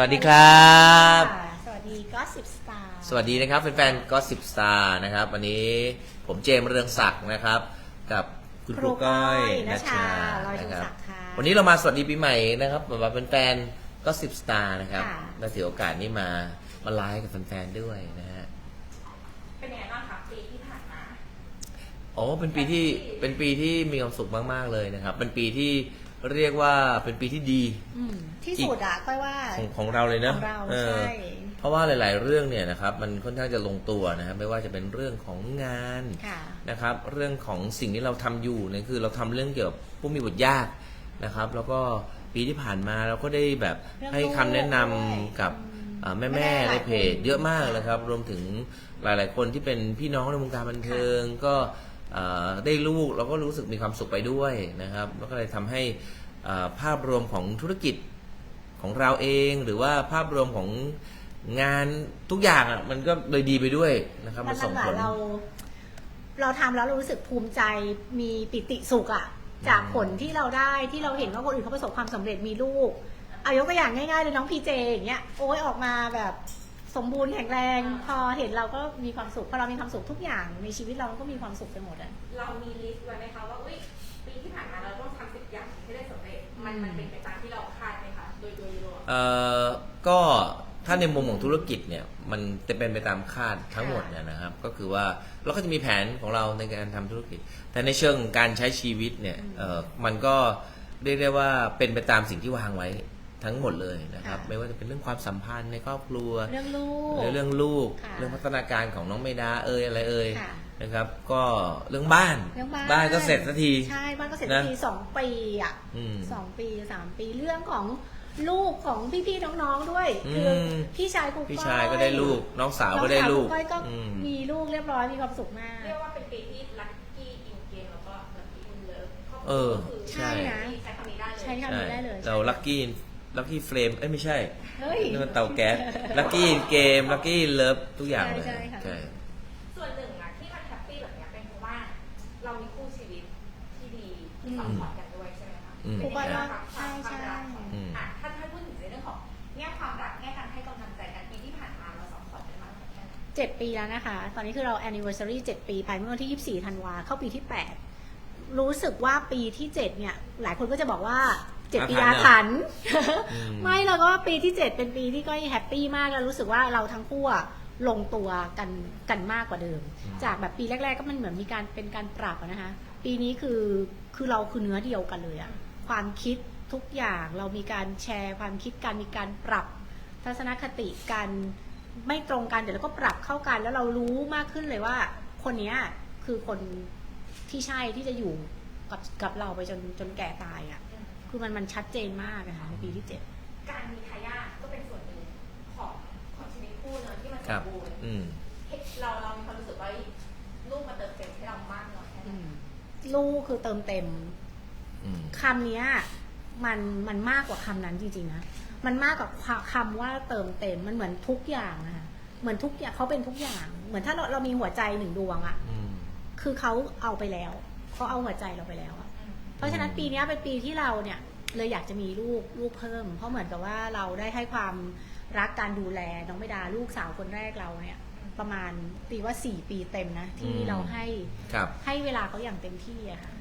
วัสดีครับค่ะสวัสดีก็สิบสตาร์สวัสดีนะครับแฟนๆก็สิบสตาร์นะครับ วันนี้ผมเจมส์เรืองศักดิ์นะครับ กับคุณครูก้อยนะนัชชาชาลอยชูนะครับศักดิ์ค่ะวันนี้เรามาสวัสดีปีใหม่นะครับมาเป็นแฟนก็สิบสตาร์นะครับค่ะและถือโอกาสนี้มามาไลฟ์กับแฟนๆด้วยนะฮะเป็นยังไงบ้างคะปีที่ผ่านมา โอ้เป็นปีที่เป็นปีที่มีความสุขมากๆเลยนะครับ เป็นปีที่ เรียกว่าเป็นปีที่ดีอืมที่สุดอะก้อยว่า ของของเราเลยนะของเราออใช่ เพราะว่าหลาย ๆ เรื่องเนี่ยนะครับมันค่อนข้างจะลงตัวนะครับไม่ว่าจะเป็นเรื่องของงานค่ะ นะครับ เรื่องของสิ่งที่เราทำอยู่เนี่ยคือเราทำเรื่องเกี่ยวกับผู้มีบุตรยากนะครับ แล้วก็ปีที่ผ่านมาเราก็ได้แบบเรื่องให้คำแนะนำลูกด้วยกับอืมแม่แม่แม่ๆหในลายเพจคนเยอะมากค่ะนะครับ รวมถึงหลาย ๆ คนที่เป็นพี่น้องในวงการบันเทิงก็เอ่อได้ลูกเราก็รู้สึกมีความสุขไปด้วยนะครับแล้วก็เลยทำให้เอ่อ ภาพรวมของธุรกิจของเราเองหรือว่าภาพรวมของงานทุกอย่างอะมันก็เลยดีไปด้วยนะครับมัมันนส่งแบบผล เราเราทำแล้วเรารู้สึกภูมิใจมีปิติสุขอะ จากผลที่เราได้ที่เราเห็นว่าคนอื่นเขาประสบความสำเร็จมีลูกเอายกตัวอย่างง่ายๆเลยน้องพีเจอย่างเงี้ยโอ้ยออกมาแบบสมบูรณ์แข็งแรง พอเห็นเราก็มีความสุขพอเรามีความสุขทุกอย่างในชีวิตเรามันก็มีความสุขไปหมดอะเรามีลิสต์ไว้ไหมคะว่าอุ้ยปีที่ผ่านมาเราต้องทำสิบอย่างให้ได้สำเร็จ มันมันเป็นไปตามที่เราคาดไหมคะโดยโดยรวม เอ่อก็ถ้าในมุมของธุรกิจเนี่ยมันจะเป็นไปตามคาดทั้งหมดเนี่ยนะครับ ก็คือว่าเราก็จะมีแผนของเราในการทำธุรกิจ แต่ในเชิงของการใช้ชีวิตเนี่ยเอ่อมันก็เรียกได้ว่าเป็นไปตามสิ่งที่วางไว้ทั้งหมดเลยนะครับ ค่ะ ไม่ว่าจะเป็นเรื่องความสัมพันธ์ในครอบครัว เรื่องลูกหรือเรื่องลูก ค่ะเรื่องพัฒนาการของน้องเมดาเอยอะไรเอยค่ะ นะครับ ก็เรื่องบ้านเรื่องบ้านบ้านก็เสร็จสักที ใช่บ้านก็เสร็จนะทีสองปีอะอืม สองปีสามปีเรื่องของลูกของพี่ๆน้องๆด้วย อืม คือพี่ชายกูพี่ชายก็ได้ลูก น้องสาวน้องก็ได้ลูกสาวก้อยก็อืม มีลูกเรียบร้อยมีความสุขมาก เรียกว่าเป็นปีที่ลัคกี้อินเกมแล้วก็ลัคกี้อินเลิฟครอบคเอรัวอก็คือใช่นะใช้คำนี้ได้เลย ใช้คำนี้ได้เลยเราลัคกี้ลัคกี้เฟรมเอ้ยไม่ใช่เฮ้ย นี่มันเตาแก๊สลัคกี้เกมลัคกี้เลิฟทุกอย่างเลยใช่ใช่ค่ะ ใช่ ส่วนหนึ่งอะที่มันแฮปปี้แบบเนี้ยเป็นเพราะว่า เรามีคู่ชีวิตที่ ดีที่ซัพพอร์ตกันด้วยใช่ไหมคะอืม เป็นในเรื่องใช่ความใช่ ความรักของอืม อะถ้าถ้าพูดถึงในเรื่องของแง่ความรักแง่การให้กำลังใจกันปีที่ผ่านมาเราสองคนเป็นมากน้อยแค่ไหนเจ็ดปีแล้วนะคะ ตอนนี้คือเรา anniversary เจ็ดปีไปเมื่อวันที่ 24 ธันวา เข้าปีที่ 8 รู้สึกว่าปีที่ 7 เนี่ย หลายคนก็จะบอกว่า 7 ปีอาถรรพ์ อืม ไม่เราก็ว่าปีที่ 7 เป็นปีที่ก้อยแฮปปี้มากแล้วรู้สึกว่าเราทั้งคู่อะลงตัวกันกันมากกว่าเดิม จากแบบปีแรก ๆ ก็มันเหมือนมีการเป็นการปรับอะนะคะ ปีนี้คือคือเราคือเนื้อเดียวกันเลยอะความคิดทุกอย่างเรามีการแชร์ความคิดกันมีการปรับทัศนคติกันไม่ตรงกันเดี๋ยวเราก็ปรับเข้ากันแล้วเรารู้มากขึ้นเลยว่า คนเนี้ยคือคนที่ใช่ที่จะอยู่กับกับเราไปจนจนแก่ตายอะ่ะ คือมันมันชัดเจนมากนะคะในปีที่เจ็ดการมีทายาทก็เป็นส่วนหนึ่งของของชีวิตคู่เนอะที่มันคสรับมบูรณ์อืมเราเรามีความรู้สึกว่าลูกมาเติมเต็มให้เรามากน้อยแค่ไหน ลูกคือเติมเต็มอืมคำเนี้ย มันมันมากกว่าคำนั้นจริงๆนะมันมากกว่าคำว่าเติมเต็มมันเหมือนทุกอย่างนะคะเหมือนทุกอย่างเขาเป็นทุกอย่าง เหมือนถ้าเราเรามีหัวใจหนึ่งดวงอะอืม คือเขาเอาไปแล้วเขาเอาหัวใจเราไปแล้วอะเพราะฉะนั้นปีเนี้ยเป็นปีที่เราเนี่ย เลยอยากจะมีลูกลูกเพิ่ม เพราะเหมือนกับว่าเราได้ให้ความรักการดูแลน้องไม่ดาลูกสาวคนแรกเราเนี่ย ประมาณตีว่าสี่ปีเต็มนะ ที่อืม เราให้ครับ ให้เวลาเขาอย่างเต็มที่อะค่ะ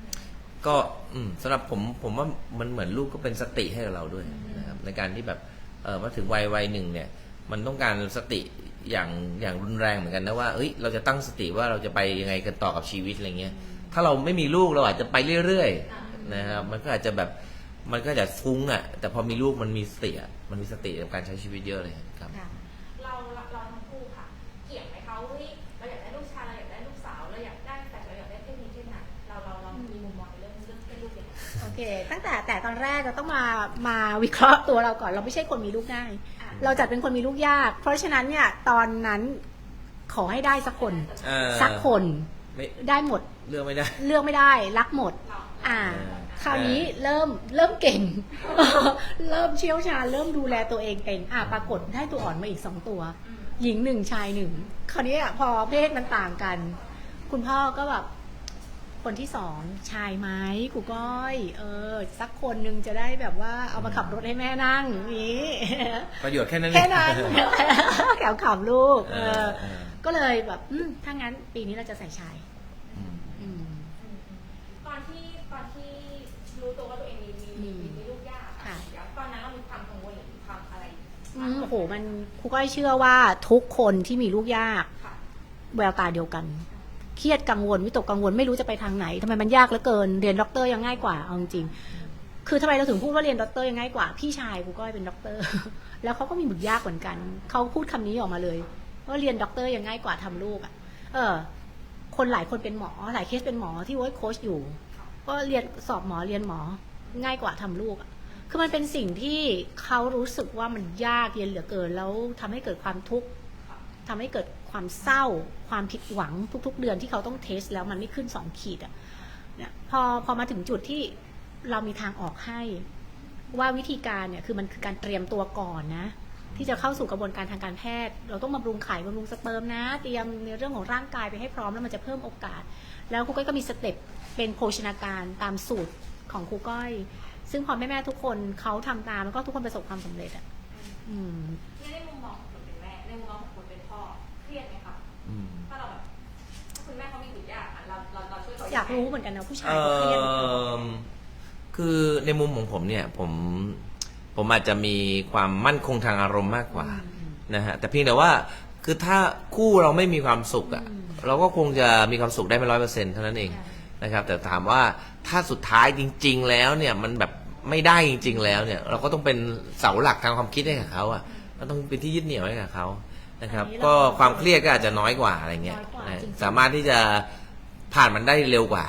ก็อืมสำหรับผมผมว่ามันเหมือนลูกก็เป็นสติให้กับเราด้วยนะครับในการที่แบบเออมาถึงวัยวัยหนึ่งเนี่ย มันต้องการสติอย่างอย่างรุนแรงเหมือนกันนะว่าเอ้ยเราจะตั้งสติว่าเราจะไปยังไงกันต่อกับชีวิตอะไรเงี้ยถ้าเราไม่มีลูกเราอาจจะไปเรื่อยๆนะครับมันก็อาจจะแบบมันก็อาจจะฟุ้งอะแต่พอมีลูกมันมีสติอะมันมีสติในการใช้ชีวิตเยอะเลยครับ ค่ะ เค ตั้งแต่แต่ตอนแรกเราต้องมามาวิเคราะห์ตัวเราก่อน เราไม่ใช่คนมีลูกง่ายอะเราจัดเป็นคนมีลูกยาก เพราะฉะนั้นเนี่ยตอนนั้นขอให้ได้สักคน เอ่อสักคนไม่ได้หมด เลือกไม่ได้ เลือกไม่ได้ รักหมดเราอ่าเออคราวนี้เริ่มเริ่มเก่ง เริ่มเชี่ยวชาญเริ่มดูแลตัวเองเป็นอ่าปรากฏได้ตัวอ่อนมาอีกสองตัวอืมหญิงหนึ่งชายหนึ่งคราวนี้อะพอเพศมันต่างกัน คุณพ่อก็แบบ คนที่สองชายไหมครูก้อย เออ สักคนหนึงจะได้แบบว่าเอามาขับรถให้แม่นั่งอย่างนี้ประโยชน์แค่นั้นแค่นั้นเองแขวขับลูกเอเอออเออ ก็เลยแบบอืมถ้างั้นปีนี้เราจะใส่ชายอืมอืมอืมตอนที่ตอนที่รู้ตัวว่าตัวเองมีมีมีมีมีลูกยากค่ะเดี๋ยวตอนนั้นเรามีความกังวลหรือมีความอะไรอืมโอ้โหมันครูก้อยเชื่อว่าทุกคนที่มีลูกยากค่ะแววตาเดียวกัน เครียดกังวลวิตกกังวลไม่รู้จะไปทางไหนทำไมมันยากเหลือเกินเรียนด็อกเตอร์ยังง่ายกว่าเอาจริงคือทำไมเราถึงพูดว่าเรียนด็อกเตอร์ยังง่ายกว่าพี่ชายครูก้อยเป็นด็อกเตอร์ แล้วเขาก็มีบุตรยากเหมือนกันเขาพูดคำนี้ออกมาเลยว่าเรียนด็อกเตอร์ยังง่ายกว่าทำลูกอะ เออ คนหลายคนเป็นหมอหลายเคสเป็นหมอที่เวิร์คโค้ชอยู่ ก็เรียนสอบหมอเรียนหมอง่ายกว่าทำลูกอะคือมันเป็นสิ่งที่เขารู้สึกว่ามันยากเย็นเหลือเกินแล้วทำให้เกิดความทุกข์ทำให้เกิด ความเศร้า ความผิดหวังทุก ๆ เดือนที่เขาต้องเทส แล้วมันไม่ขึ้นสองขีดอะเนี่ยพอพอมาถึงจุดที่เรามีทางออกให้ ว่าวิธีการเนี่ยคือมันคือการเตรียมตัวก่อนนะ ที่จะเข้าสู่กระบวนการทางการแพทย์ เราต้องบำรุงไข่บำรุงสเปิร์มนะ เตรียมในเรื่องของร่างกายไปให้พร้อมแล้วมันจะเพิ่มโอกาส แล้วครูก้อยก็มีสเต็ปเป็นโภชนาการตามสูตรของครูก้อย ซึ่งพอแม่แม่ๆทุกคนเขาทำตามแล้วก็ทุกคนประสบความสำเร็จอะอืม อยากรู้เหมือนกันนะผู้ชายเอ่เขาเครียดอคือในมุมของผมเนี่ยผมผมอาจจะมีความมั่นคงทางอารมณ์มากกว่านะฮะแต่เพียงแต่ว่าคือถ้าคู่เราไม่มีความสุขอะ่ะเราก็คงจะมีความสุขได้ไม่ร้อยเปอร์เซ็นต์เท่านั้นเองนะครับ แต่ถามว่าถ้าสุดท้ายจริง ๆ แล้วเนี่ยมันแบบไม่ได้จริง ๆ แล้วเนี่ย เราก็ต้องเป็นเสาหลักทางความคิดให้กับเขาอะ่ะเราต้องเป็นที่ยึดเหนี่ยวให้กับเขานะครับ ก็ความเครียดก็อาจจะน้อยกว่าอะไรเงี้ยนะสามารถที่จะ ผ่านมันได้เร็วกว่า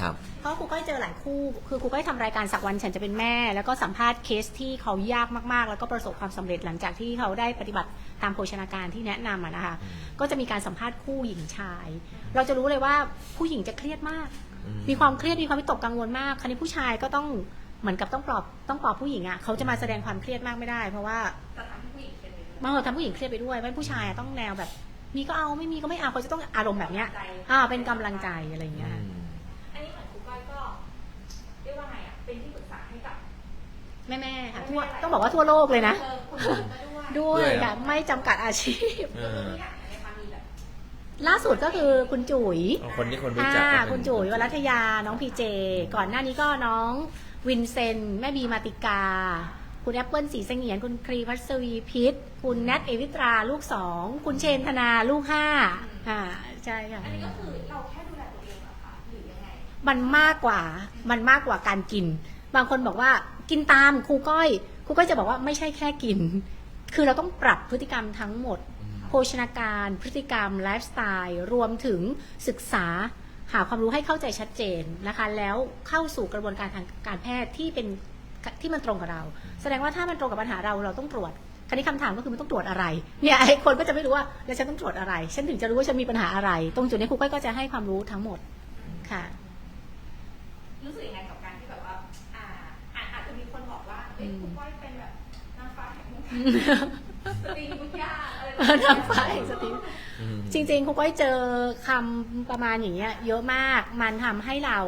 ครับ เพราะครูก้อยเจอหลายคู่ คือครูก้อยทำรายการสักวันฉันจะเป็นแม่ แล้วก็สัมภาษณ์เคสที่เขายากมากๆ แล้วก็ประสบความสำเร็จหลังจากที่เขาได้ปฏิบัติตามโภชนาการที่แนะนำอะนะคะ ก็จะมีการสัมภาษณ์คู่หญิงชาย เราจะรู้เลยว่าผู้หญิงจะเครียดมาก อืม มีความเครียดมีความวิตกกังวลมากคราวนี้ผู้ชายก็ต้องเหมือนกับต้องปลอบต้องปลอบผู้หญิงอะเขาจะมาแสดงความเครียดมากไม่ได้ เพราะว่าจะทำให้ผู้หญิงเป็นไปด้วยบางคนทำผู้หญิงเครียดไปด้วยเพราะฉะนั้นผู้ชายอะต้องแนวแบบ มีก็เอาไม่มีก็ไม่เอาเขาจะต้องอารมณ์แบบเนี้ย อ่า เป็นกำลังใจอะไรอย่างเงี้ยอืมอันนี้เหมือนครูก้อยก็เรียกว่าไงอะ เป็นที่ปรึกษาให้กับ แม่แม่ๆค่ะทั่วต้องบอกว่าทั่วโลกเลยนะออคุณหญิงก็ด้วยด้วยด้วยเหรอ ค่ะไม่จำกัดอาชีพเอคืออทุกอย่างในความมีแบบ ล่าสุดก็คือคุณจุ๋ยเอาคนที่คนรู้อ่าจักก็เป็นคุณจุ๋ยวรัตยาน้องพีเจ ก่อนหน้านี้ก็น้องวินเซนต์แม่บีมาติกา คุณแอปเปิลสีเสงียน คุณครีพัสวีพิษ คุณแนทเอวิตราลูกสอง คุณเชนธนาลูกห้าอ่าใช่ค่ะ อันนี้ก็คือเราแค่ดูแลตัวเองเหรอคะหรือยังไง มันมากกว่า มันมากกว่าการกิน บางคนบอกว่ากินตามครูก้อย ครูก้อยจะบอกว่าไม่ใช่แค่กิน คือเราต้องปรับพฤติกรรมทั้งหมด โภชนาการ พฤติกรรม ไลฟ์สไตล์ รวมถึงศึกษาหาความรู้ให้เข้าใจชัดเจนนะคะ แล้วเข้าสู่กระบวนการทางการแพทย์ที่เป็น ที่มันตรงกับเรา แสดงว่าถ้ามันตรงกับปัญหาเราเราต้องตรวจคราวนี้คำถามก็คือมันต้องตรวจอะไรเนี่ยไอ้คนก็จะไม่รู้ว่าแล้วฉันต้องตรวจอะไร ฉันถึงจะรู้ว่าฉันมีปัญหาอะไร ตรงจุดนี้ครูก้อยก็จะให้ความรู้ทั้งหมดค่ะ รู้สึกยังไงกับการที่แบบว่าอ่าอาจอาจจะมีคนบอกว่าเอ้ยอืมครูก้อยเป็นแบบนางฟ้าแห่งวงการสตรีมุขยาอะไรแบบเออนางฟ้าแห่งสตรีอืมจริงๆครูก้อยเจอคำประมาณอย่างเงี้ย เยอะมากมันทำให้เรา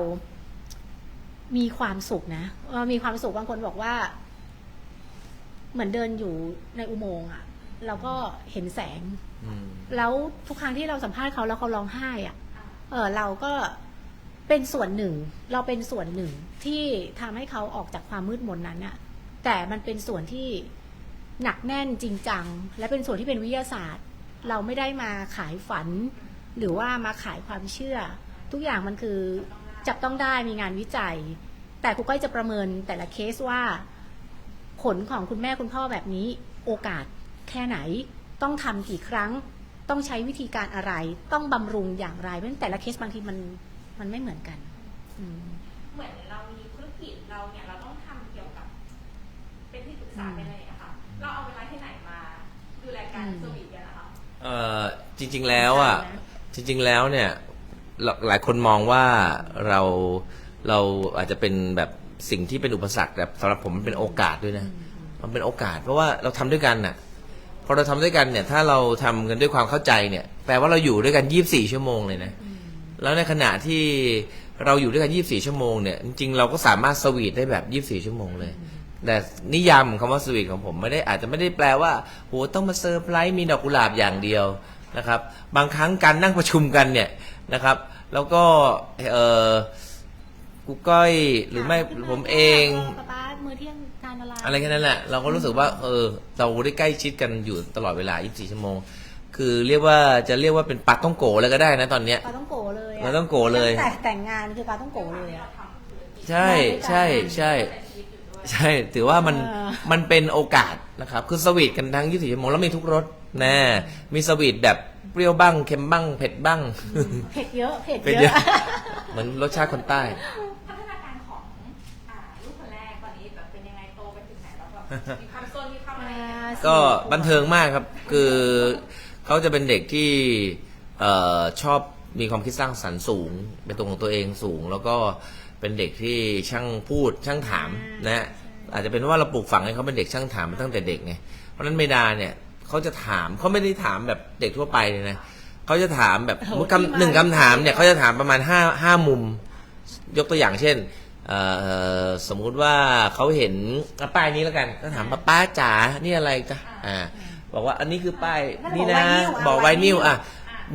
มีความสุขนะเออมีความสุขบางคนบอกว่า เหมือนเดินอยู่ในอุโมงค์อะเราก็เห็นแสงอืมแล้วทุกครั้งที่เราสัมภาษณ์เขาแล้วเขาร้องไห้อะเออเราก็เป็นส่วนหนึ่ง เราเป็นส่วนหนึ่งที่ทำให้เขาออกจากความมืดมนนั้นอะแต่มันเป็นส่วนที่หนักแน่นจริงจัง และเป็นส่วนที่เป็นวิทยาศาสตร์ เราไม่ได้มาขายฝัน หรือว่ามาขายความเชื่อ ทุกอย่างมันคือ จับต้องได้มีงานวิจัย แต่ครูก้อยจะประเมินแต่ละเคสว่า ผลของคุณแม่คุณพ่อแบบนี้ โอกาสแค่ไหนต้องทำกี่ครั้งต้องใช้วิธีการอะไร ต้องบำรุงอย่างไรเพราะฉะนั้นแต่ละเคสบางทีมันมันไม่เหมือนกันอืมเหมือนเรามีธุรกิจเราเนี่ยเราต้องทำเกี่ยวกับ เป็นที่ปรึกษาเป็นอะไรอย่างเงี้ยค่ะเราเอาเวลาที่ไหนมาดูแลการอืมเซอร์วิสกันนะคะเอ่อจริง ๆแล้วอะจริง ๆแล้วเนี่ย หลหลายคนมองว่าเราเราอาจจะเป็นแบบสิ่งที่เป็นอุปสรรคแต่สำหรับผมมันเป็นโอกาสด้วยนะมันเป็นโอกาส เพราะว่าเราทำด้วยกันน่ะพอเราทำด้วยกันเนี่ย ถ้าเราทำกันด้วยความเข้าใจเนี่ย แปลว่าเราอยู่ด้วยกัน24ชั่วโมงเลยนะแล้วในขณะที่เราอยู่ด้วยกัน24ชั่วโมงเนี่ยจริงๆเราก็สามารถสวีทได้แบบ24ชั่วโมงเลยแต่นิยามของคำว่าสวีทของผมไม่ได้อาจจะไม่ได้แปลว่าโหต้องมาเซอร์ไพรส์มีดอกกุหลาบอย่างเดียวนะครับ บางครั้งการนั่งประชุมกันเนี่ย นะครับ แล้วก็เออกูก้อยหรือไม่ผมเอง ป๊าป๊ามื้อเที่ยงทานอะไรอะไรแค่นั้นแหละ เราก็รู้สึกว่า เออ เราได้ใกล้ชิดกันอยู่ตลอดเวลา 24 ชั่วโมง คือเรียกว่าจะเรียกว่าเป็นปักต้องโกเลยก็ได้นะตอนเนี้ย ปลาต้องโกเลยะปลาต้องโกเลย ตั้งแต่แต่งงานคือปลาต้องโกเลยอะ ใช่ใช่ใช่ใช่ ถือว่ามันเออ มันเป็นโอกาสนะครับ คือสวีทกันทั้ง 24 ชั่วโมงแล้วมีทุกรสนะมีสวีทแบบ เปรี้ยวบ้างเค็มบ้างเผ็ดบ้าง เผ็ดเยอะเผ็ดเผ็ดเยเยอะ อะ เหมือนรสชาติคนใต้ พัฒนาการของอ่าลูกคนแรกตอนนี้แบบเป็นยังไงโตไปถึงไหนแล้วแบบมีความโซนมีความอะไรอย่างเงี้ย ก็บันเทิงมากครับ คือเขาจะเป็นเด็กที่เอ่อชอบมีความคิดสร้างสรรค์สูง เป็นตัวของตัวเองสูง แล้วก็เป็นเด็กที่ช่างพูดช่างถามนะฮะอาจจะเป็นว่าเราปลูกฝังให้เขาเป็นเด็กช่างถามมาตั้งแต่เด็กไงเพราะฉะนั้นเมดาเนี่ย เขาจะถามเขาไม่ได้ถามแบบเด็กทั่วไปเลยนะเขาจะถามแบบโอ้โหมุดที่มาคำหนึ่งคำถามเนี่ยเขาจะถามประมาณห้าห้ามุม ยกตัวอย่างเช่นเอ่อสมมุติว่าเขาเห็นอะป้ายนี้แล้วกันก็ถามป้าป้าจ๋านี่อะไรจ๊ะอ่า บอกว่าอันนี้คือป้ายแล้วนี่บอกนะไวนิลอะบอกไวนิลอะ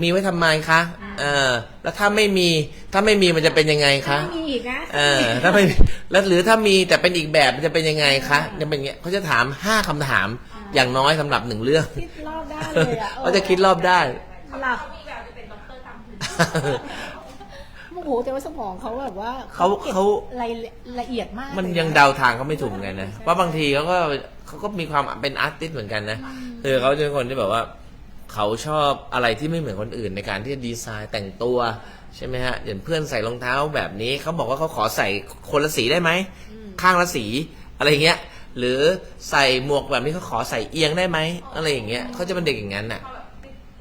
มีไว้ทำไมคะเออแล้วถ้าไม่มีถ้าไม่มีมันจะเป็นยังไงคะ ไม่มีอีกนะเออถ้าไม่แล้วหรือถ้ามีแต่เป็นอีกแบบมันจะเป็นยังไงคะจะเป็นอย่างเงี้ยเขาจะถามห้าคำถาม อย่างน้อยสำหรับหนึ่งเรื่องคิดรอบได้เลยอะเขาจะคิดรอบได้หลับเขามีแววจะเป็นด็อกเตอร์ตามพื้นโอ้โหแต่ว่าสมองเขาแบบว่าเขาก็บเขา รายละเอียดมากมันลยังนะเดาทางเขาไม่ถูกเหมือนกันนะว่าะบางทีเขาก็เขาก็มีความเป็นอาร์ติสต์เหมือนกันนะคือเขาจะเป็นคนที่แบบว่า เขาชอบอะไรที่ไม่เหมือนคนอื่นในการที่จะดีไซน์แต่งตัวใช่ไหมฮะอย่างเพื่อนใส่รองเท้าแบบนี้เขาบอกว่าเขาขอใส่คนละสีได้ไหมข้างละสีอะไรเงี้ย หรือใส่หมวกแบบนี้เขาขอใส่เอียงได้ไหมอะไรอย่างเงี้ยเขาจะเป็นเด็กอย่างนั้นน่ะเขาแบบ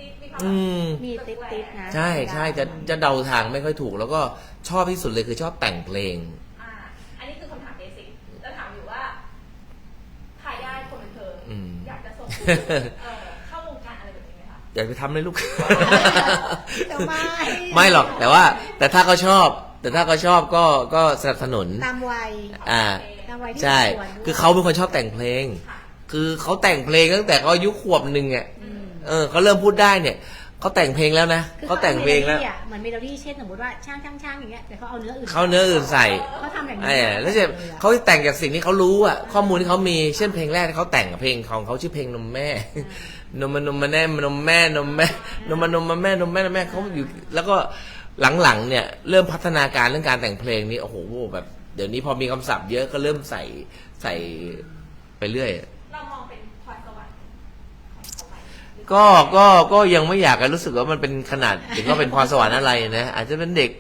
ติดๆมีความอืม มีติดติดๆนะใช่ใช่จะจะเดาทางไม่ค่อยถูก แล้วก็ชอบที่สุดเลยคือชอบแต่งเพลง อ่าอันนี้คือคำถามเบสิกจะถามอยู่ว่าทายาทคนบันเทิงอืม อยากจะส่งเอ่อเข้าวงการอะไรแบบนี้ไหมคะอยากไปทำเลยลูก แต่ไม่ ไม่หรอกแต่ว่า แต่ถ้าเขาชอบ แต่ถ้าเขาชอบก็ก็สนับสนุน ตามวัยอ่า ตามวัยที่ใช่สมควรด้วยคือเขาเป็นคนชอบแต่งเพลง คือเขาแต่งเพลงตั้งแต่เขาอายุขวบหนึ่งอะ อืมเออเขาเริ่มพูดได้เนี่ย เขาแต่งเพลงแล้วนะ คือเขาแต่งเพลงแล้ว อาเหมือนเมโลดี้เช่นสมมติว่าช่างช่างช่างอย่างเงี้ยแต่เขาเอาเนื้ออื่นเขาเนื้ออื่นใส่ เขาทำอย่างนี้ไอ้แล้วเสร็จลยอะเขาแต่งจากสิ่งที่เขารู้อะ ข้อมูลที่เขามี เช่นเพลงแรกที่เขาแต่งกับเพลงของเขาชื่อเพลงนมแม่ นมมันนมมันแน่นมแม่นมแม่นมมันนมมันแม่นมแม่นมแม่เขาอยู่ แล้วก็ หลังๆเนี่ยเริ่มพัฒนาการเรื่องการแต่งเพลงนี้โอ้โหแบบ เดี๋ยวนี้พอมีคำศัพท์เยอะก็เริ่มใส่ใส่ไปเรื่อย เรามองเป็นพรสวรรค์ของเขาไหมหรือก็ก็ก็ยังไม่อยากจะรู้สึกว่ามันเป็นขนาดถึงว่าเป็นพรสวรรค์อะไรนะอาจจะเป็นเด็ก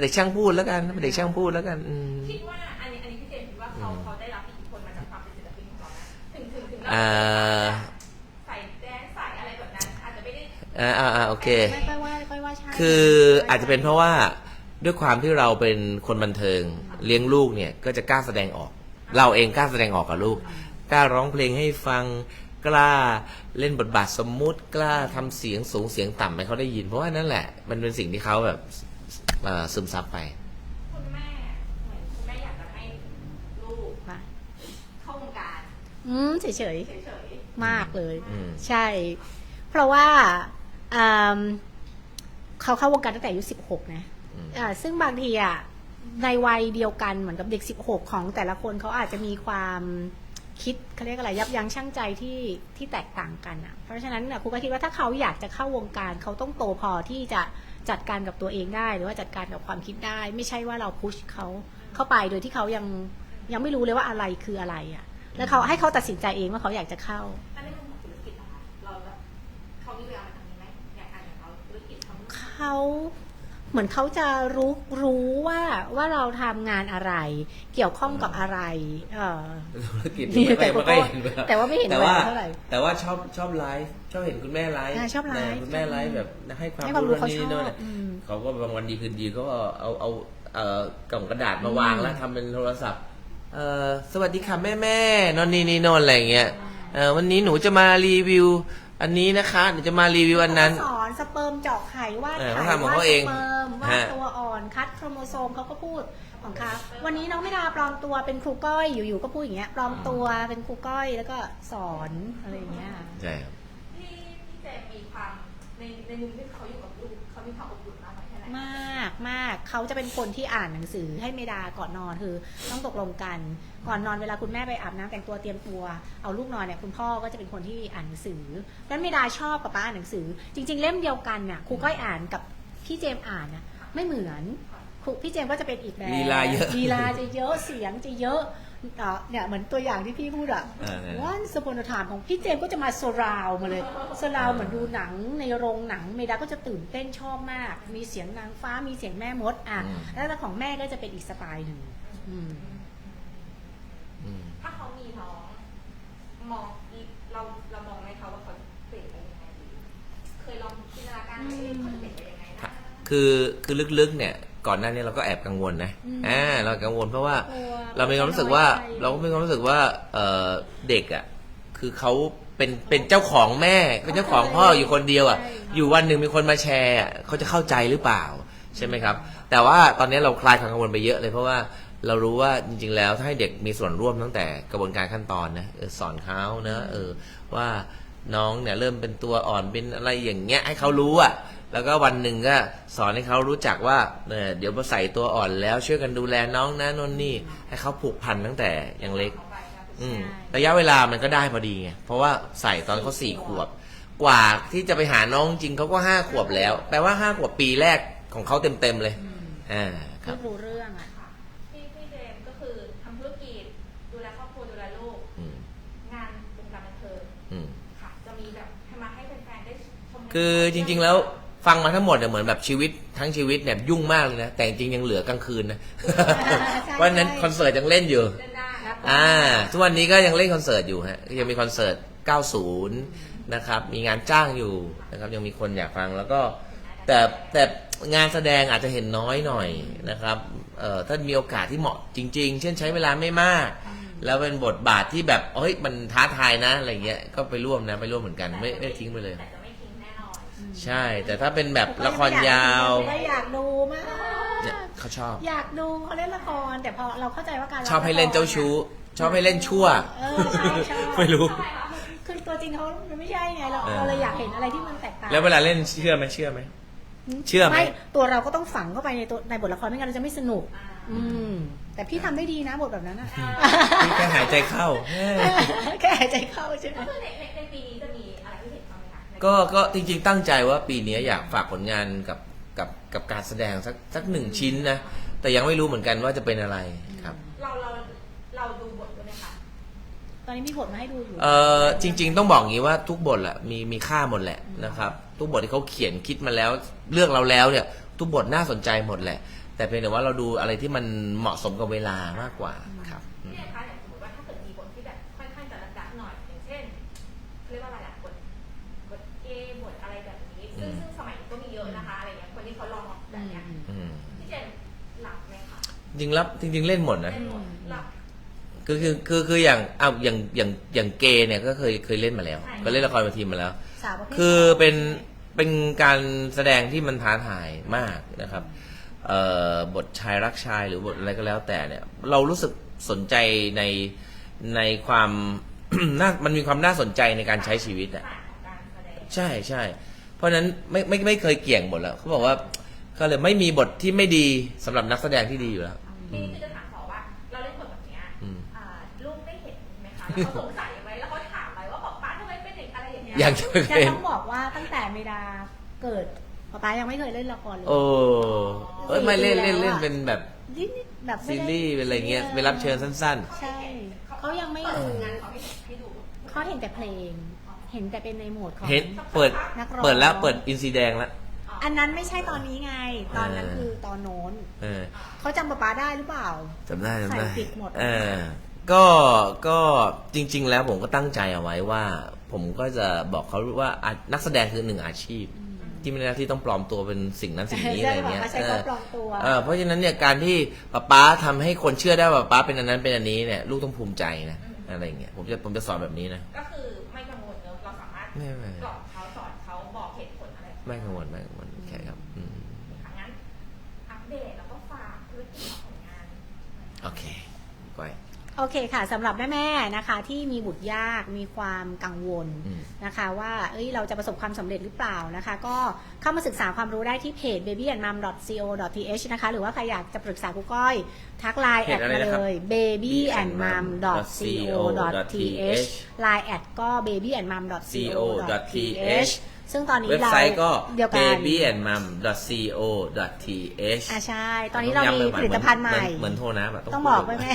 เด็กช่างพูดแล้วกันเป็นเด็กช่างพูดแล้วกันอืม คิดว่าอันนี้อันนี้พี่เจมส์คิดว่าเขาเขาได้รับอิทธิพลมาจากความเป็นศิลปินของเรานะถึงถึงถึงเราอ่าใส่แดนใส่อะไรแบบนั้น อาจจะไม่ได้ อ่าอ่าอ่าโอเค ไม่ค่อยว่าค่อยว่า ใช่คืออาจจะเป็นเพราะว่าด้วยความที่เราเป็นคนบันเทิงเลี้ยงลูกเนี่ยก็จะกล้าแสดงออก เราเองกล้าแสดงออกกับลูกกล้าร้องเพลงให้ฟังกล้าเล่นบทบาทสมมุติกล้าทำเสียงสูงเสียงต่ำให้เขาได้ยิน เพราะว่านั่นแหละ มันเป็นสิ่งที่เขาแบบเอ่อซึมซับไป คุณแม่เหมือนคุณแม่อยากจะให้ลูกมาเข้าวงการอืมเฉยเฉยๆมากเลย อืม ใช่ เพราะว่าอืม เขาเข้าวงการตั้งแต่อายุสิบหกนะอืมอ่าซึ่งบางทีอะในวัยเดียวกันเหมือนกับเด็ก16ของแต่ละคนเขาอาจจะมีความคิดเขาเรียกอะไรยับยั้งชั่งใจที่ที่แตกต่างกันอะ เพราะฉะนั้นน่ะครูก็คิดว่าถ้าเขาอยากจะเข้าวงการเขาต้องโตพอที่จะจัดการกับตัวเองได้ หรือว่าจัดการกับความคิดได้ ไม่ใช่ว่าเราพุชเขาเข้าไปโดยที่เขายังยังไม่รู้เลยว่าอะไรคืออะไรอะ แล้วเขาให้เขาตัดสินใจเองว่าเขาอยากจะเข้า เขาเขาเหมือนเขาจะรู้รู้ว่าว่าเราทำงานอะไร เกี่ยวข้องกับอะไร เออ ธุรกิจนี่ไม่แต่ค่อยก็ไม่ค่อยเห็นแววแต่ว่าไม่เห็นแต่แวว่าวเท่าไหร่แต่ว่าชอบชอบไลฟ์ชอบเห็นคุณแม่ไลฟ์อ่าชอบไลฟ์นะคุณแม่ไลฟ์แบบให้ความให้ความรู้รู้เขานี่ชอบโน่นอืม เขาก็บางวันดีคืนดีก็เอาเอาเอ่อกล่องกระดาษมาวางแล้วทำเป็นโทรศัพท์ เอ่อสวัสดีค่ะแม่แม่นอนนี่นี่นอนอะไรอย่างเงี้ยเอ่อวันนี้หนูจะมารีวิว อันนี้นะคะเดี๋ยวจะมารีวิวอันนั้น เขาก็สอนสเปิร์มเจาะไข่ว่าเออไข่เขาทำของว่าเขาสเองเปิร์มว่าฮะ ตัวอ่อนคัดโครโมโซมเขาก็พูดของเขาวันนี้น้องไม่ดาปลอมตัวเป็นครูก้อยอยู่ๆก็พูดอย่างเงี้ยปลอมตัวเป็นครูก้อยแล้วก็สอนอะไรอย่างเงี้ยใช่ครับที่พี่เจมมีความในในมุมที่เขาอยู่กับลูกเขามีความอบอุ่นมากน้อยแค่ไหนมาก มาก เขาจะเป็นคนที่อ่านหนังสือให้เมดาก่อนนอนคือต้องตกลงกัน ก่อนนอนเวลาคุณแม่ไปอาบน้ำแต่งตัวเตรียมตัว เอาลูกนอนเนี่ยคุณพ่อก็จะเป็นคนที่อ่านหนังสือแล้วเมดาชอบกับป้าอ่านหนังสือ จริง ๆ เล่มเดียวกันน่ะครูก้อยอ่านกับพี่เจมอ่านน่ะไม่เหมือนครูพี่เจมก็จะเป็นอีกแบบลีลาเยอะลีลาจะเยอะเสียงจะเยอะเอ่อเนี่ยเหมือนตัวอย่างที่พี่พูดอะเออเนี่ยว่าสปนถามของพี่เจมส์ก็จะมาโซราวมาเลยโซราวเหมือนดูหนังในโรงหนังเมดาก็จะตื่นเต้นชอบมาก มีเสียงนางฟ้ามีเสียงแม่มดอะอืมแล้วของแม่ก็จะเป็นอีกสไตล์หนึ่งอืม อืม ถ้าเขามีน้อง มองเราเรามองไหมคะว่าเขาเปลี่ยนไปยังไงดีเคยลองจินตนาการไหมว่าเขาจะเปลี่ยนไปยังไงนะ คือคือลึกๆเนี่ยก่อนหน้านี้เราก็แอบกังวลนะอ่าเรากังวลเพราะว่า เรามีความรู้สึกว่าเราก็มีความรู้สึกว่าเอ่อเด็กอะคือเขาเป็นเป็นเจ้าของแม่เป็นเจ้าของพ่ออยู่คนเดียวอะอยู่วันหนึ่งมีคนมาแชร์อะเขาจะเข้าใจหรือเปล่าใช่ไหมครับ แต่ว่าตอนนี้เราคลายความกังวลไปเยอะเลยเพราะว่าเรารู้ว่าจริง ๆ แล้วถ้าให้เด็กมีส่วนร่วมตั้งแต่กระบวนการขั้นตอนนะเออสอนเขานะเออว่าน้องเนี่ยเริ่มเป็นตัวอ่อนเป็นอะไรอย่างเงี้ยให้เขารู้อะ แล้วก็วันหนึ่งก็สอนให้เขารู้จักว่าเออเดี๋ยวพอใส่ตัวอ่อนแล้วช่วยกันดูแลน้องนะนนนี่ ให้เขาผูกพันตั้งแต่ยังเล็กเอาไปนะอืมระยะเวลามันก็ได้พอดีไงเพราะว่าใส่ตอนเขาสี่ขวบ กว่าที่จะไปหาน้องจริงเขาก็ห้าขวบแล้ว แปลว่าห้าขวบปีแรกของเขาเต็มๆเลยอ่าคคืรัอบรู้เรื่องอะค่ะ พี่พี่เจมส์ก็คือทำธุรกิจ ดูแลครอบครัวดูแลลูก อืมงานวงการบันเทิงอืม ค่ะ จะมีแบบให้มาให้แฟนๆได้ชมคือจริงๆแล้ว ฟังมาทั้งหมดเนี่ยเหมือนแบบชีวิตทั้งชีวิตเนี่ยยุ่งมากเลยนะ แต่จริงๆยังเหลือกลางคืนนะใช่วันนั้นคอนเสิร์ตยังเล่นอยู่เล่นได้อ่าทุกวันนี้ก็ยังเล่นคอนเสิร์ตอยู่ฮะก็ยังมีคอนเสิร์ต 90 นะครับ มีงานจ้างอยู่นะครับ ยังมีคนอยากฟังแล้วก็ แต่แต่งานแสดงอาจจะเห็นน้อยหน่อยนะครับเอ่อถ้ามีโอกาสที่เหมาะจริง ๆ เช่นใช้เวลาไม่มาก แล้วเป็นบทบาทที่แบบเฮ้ยมันท้าทายนะอะไรเงี้ยก็ไปร่วมนะไปร่วมเหมือนกันไม่ไม่ทิ้งไปเลย ใช่ แต่ถ้าเป็นแบบละครยาวก็อยากดูมากเนี่ยเขาชอบ อยากดูเขาเล่นละคร แต่พอเราเข้าใจว่าการรับชอบให้เล่นเจ้าชู้ ชอบให้เล่นชั่วเออใช่ชอบไม่รู้ คือตัวจริงเขามันไม่ใช่ไงเราเออ เราเลยอยากเห็นอะไรที่มันแตกต่างแล้วเวลาเล่นเชื่อไหมเชื่อไหม เชื่อไหมไม่ตัวเราก็ต้องฝังเข้าไปในตัวในบทละครไม่งั้นเราจะไม่สนุก อืม แต่พี่ทำได้ดีนะบทแบบนั้นอะพี่แค่หายใจเข้าเฮ้ยแค่หายใจเข้าใช่ไหม ก็คือในในในปีนี้จะมี ก็ก็จริงๆตั้งใจว่าปีนี้อยากฝากผลงานกับกับกับการแสดงสักสักหนึ่งชิ้นนะ แต่ยังไม่รู้เหมือนกันว่าจะเป็นอะไรครับ เราเราเราดูบทด้วยไหมคะตอนนี้มีบทมาให้ดูอยู่เออจริง ๆ ต้องบอกงี้ว่าทุกบทแหละมีมีค่าหมดแหละนะครับ ทุกบทที่เขาเขียนคิดมาแล้ว เลือกเราแล้วเนี่ย ทุกบทน่าสนใจหมดแหละ แต่เพียงแต่ว่าเราดูอะไรที่มันเหมาะสมกับเวลามากกว่าครับอืมพี่เจมส์คะ จริงๆรับจริงๆเล่นหมดนะเล่นบทหลับ คือคือคือคืออย่างเอาอย่างอย่างอย่างเกย์เนี่ยก็เคยเคยเล่นมาแล้วก็เล่นละครเวทีมาแล้ว สาวประเภทคือเป็นเป็นการแสดงที่มันท้าทายมากนะครับเอ่อบทชายรักชายหรือบทอะไรก็แล้วแต่เนี่ย เรารู้สึกสนใจในในความ น่ามันมีความน่าสนใจในการใช้ชีวิตอะศาสตร์ของการแสดง ใช่ใช่ เพราะฉะนั้นไม่ไม่ไม่เคยเกี่ยงบทแล้วเขาบอกว่า ก็เลยไม่มีบทที่ไม่ดีสำหรับนักแสดงที่ดีอยู่แล้วทีนี้คือจะถามต่อว่า เราเล่นบทแบบเนี้ยอืม อ่าลูกได้เห็นไหมคะแล้วเขาสงสัยไหมแล้วเขาถามไหมว่าบอกป้าทำไมเป็นเด็กอะไรอย่างเงี้ย อยากจะไปจะเป็นต้องบอกว่าตั้งแต่เมดาเกิดป๊าป๊ายังไม่เคยเล่นละครเลย โอ้เอ้ยไม่เล่นเล่นเล่นเป็นแบบนิดๆแบบไม่ซีได้รีส์เป็นอะไรเงี้ยไปรับเชิญสั้น ใช่เขายังไม่รู้งานเขาให้ให้ดูเขาเห็นแต่เพลง เห็นแต่เป็นในโหมดของ ๆ เห็นเปิดนักร้อง เปิดแล้วเปิดอินซีแดงแล้ว อันนั้นไม่ใช่ตอนนี้ไง ตอนนั้นเออคือตอนโน้นเออเขาจำป๊าป๊าได้หรือเปล่า จำได้จำได้ใส่ปิดหมด เออก็ก็จริง ๆ แล้วผมก็ตั้งใจเอาไว้ว่า ผมก็จะบอกเขาว่าอะนักแสดงคือหนึ่งอาชีพ ที่ไม่ได้หน้าที่ต้องปลอมตัวเป็นสิ่งนั้นสิ่งนี้อะไรเงี้ยใช่เขาปลอมตัว เออเพราะฉะนั้นเนี่ยการที่ป๊าป๊าทำให้คนเชื่อได้ว่าป๊าเป็นอันนั้นเป็นอันนี้เนี่ยลูกต้องภูมิใจนะอะไรเงี้ยผมจะผมจะสอนแบบนี้นะก็คือไม่กังวลเนอะเราสามารถไม่ไม่กล่อมเขาสอนเขาบอกเหตุผลอะไร ไม่กังวลไม่กังวลโอเคครับอืม ค่ะงั้นอัปเดตแล้วก็ฝากธุรกิจของงาน โอเคก้อย โอเคค่ะสำหรับแม่ๆนะคะ ที่มีบุตรยากมีความกังวลอืม นะคะ ว่าเอ้ยเราจะประสบความสำเร็จหรือเปล่านะคะ ก็เข้ามาศึกษาความรู้ได้ที่เพจ babyandmom.co.th นะคะ หรือว่าใครอยากจะปรึกษากูก้อยทักไลน์เพแอจดอะไรมานะครับเลย babyandmom.co.th ไลน์แอดก็ babyandmom.co.th ซึ่งตอนนี้เว็บเราไซต์ก็ เดียวกัน babyandmom.co.th อ่าใช่ ตอนนี้เรามีผลิตภัณฑ์ใหม่ เหมือนโทรนะแบบต้องบอกแม่แม่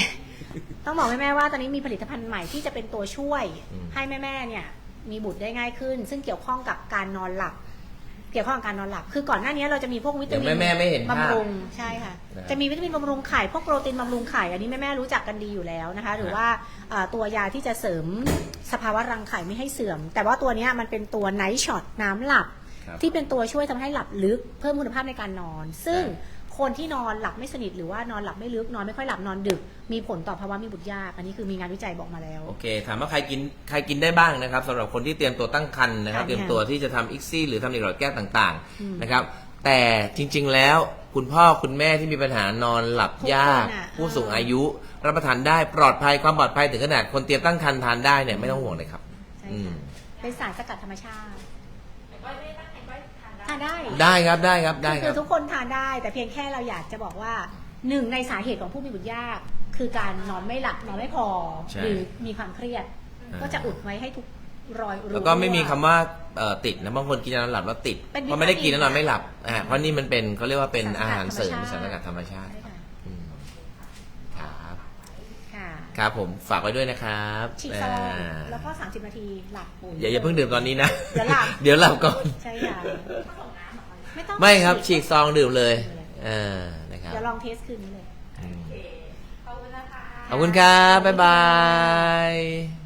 ต้องบอกแม่แม่ๆว่าตอนนี้มีผลิตภัณฑ์ใหม่ที่จะเป็นตัวช่วยอืมให้แม่แม่ๆเนี่ยมีบุตรได้ง่ายขึ้น ซึ่งเกี่ยวข้องกับการนอนหลับ เกี่ยวข้องกับการนอนหลับ คือก่อนหน้านี้เราจะมีพวกวิตาเดี๋ยวมินแม่ๆไม่เห็นภาพบำรุงใช่ค่ะ นะครับจะมีวิตามินบำรุงไข่พวกโปรตีนบำรุงไข่อันนี้แม่แม่ๆรู้จักกันดีอยู่แล้วนะคะ หรือว่าเอ่อตัวยาที่จะเสริมสภาวะรังไข่ไม่ให้เสื่อม แต่ว่าตัวเนี้ยมันเป็นตัวไนท์ช็อตน้ำหลับ ครับที่เป็นตัวช่วยทำให้หลับลึกเพิ่มคุณภาพในการนอน ซึ่งใช่ คนที่นอนหลับไม่สนิทหรือว่านอนหลับไม่ลึกนอนไม่ค่อยหลับนอนดึก มีผลต่อภาวะมีบุตรยากอันนี้คือมีงานวิจัยบอกมาแล้ว โอเค ถามว่าใครกินใครกินได้บ้างนะครับสำหรับคนที่เตรียมตัวตั้งครรภ์นะครับค่ะเตรียมตัวที่จะทำอิกซี่หรือทำอีกหลอดแก้วต่างอืมๆนะครับ แต่จริง ๆ แล้วคุณพ่อคุณแม่ที่มีปัญหานอนหลับยากทุกคนอะผู้สูงอายุ รับประทานได้ปลอดภัยความปลอดภัยถึงขนาดคนเตรียมตั้งครรภ์ทานได้เนี่ยไม่ต้องห่วงเลยครับใช่อืมค่ะเป็นสารสกัดธรรมชาติแต่ก็ไม่ได้ตั้งใจว่าทานทานได้ได้ครับได้ครับได้คคืรัอบทุกคนทานได้แต่เพียงแค่เราอยากจะบอกว่าหนึ่งในสาเหตุของผู้มีบุตรยาก คือการนอนไม่หลับนอนไม่พอ ใช่หรือมีความเครียด อ่า ก็จะอุดไว้ให้ทุกรอยรู แล้วก็ไม่มีคำว่าเอ่อติดนะบางคนกินยานอนหลับแล้วติดเป็นวิตามินเพราะไม่ได้กินแล้วนอนไม่หลับอ่าเพราะนี่มันเป็นเขาเรียกว่าเป็นอาหารเสริมสารสกัดสารสกัดธรรมชาติใช่ค่ะอืมครับค่ะ ครับผมฝากไว้ด้วยนะครับฉีดซองอ่าแล้วก็ 30 นาทีหลับปุ๋ย อย่าอย่าเพิ่งดื่มตอนนี้นะ เดี๋ยวหลับ เดี๋ยวหลับก่อน ใช่ค่ะ ไม่ต้องไม่ครับฉีกซองดื่มเลยเออนะครับเดี๋ยวลองเทสคืนนี้เลยอืมโอเคขอบคุณนะคะ ขอบคุณครับ บ๊ายบาย